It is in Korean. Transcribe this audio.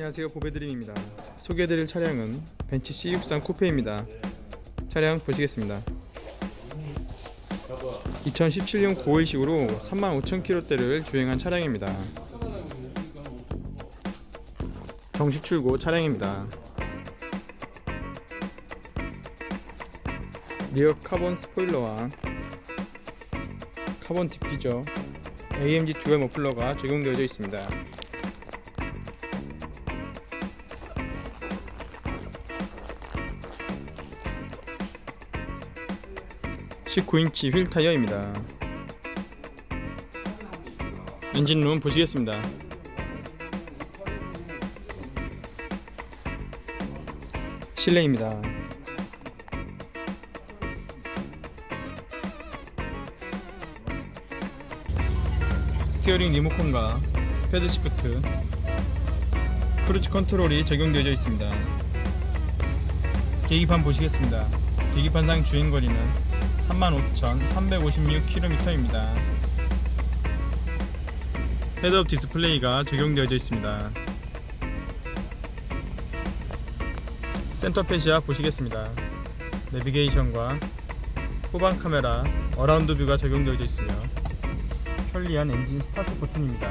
안녕하세요. 보배드림입니다. 소개해드릴 차량은 벤츠 C63 쿠페입니다. 차량 보시겠습니다. 2017년 9월식으로 35,000km대를 주행한 차량입니다. 정식 출고 차량입니다. 리어 카본 스포일러와 카본 디퓨저 AMG 듀얼 머플러가 적용되어져 있습니다 19인치 휠 타이어입니다. 엔진룸 보시겠습니다. 실내입니다. 스티어링 리모컨과 패드 시프트, 크루즈 컨트롤이 적용되어 있습니다. 계기판 보시겠습니다. 계기판상 주행거리는 35,356km입니다. 헤드업 디스플레이가 적용되어 있습니다. 센터 페시아 보시겠습니다. 내비게이션과 후방 카메라, 어라운드 뷰가 적용되어 있으며 편리한 엔진 스타트 버튼입니다.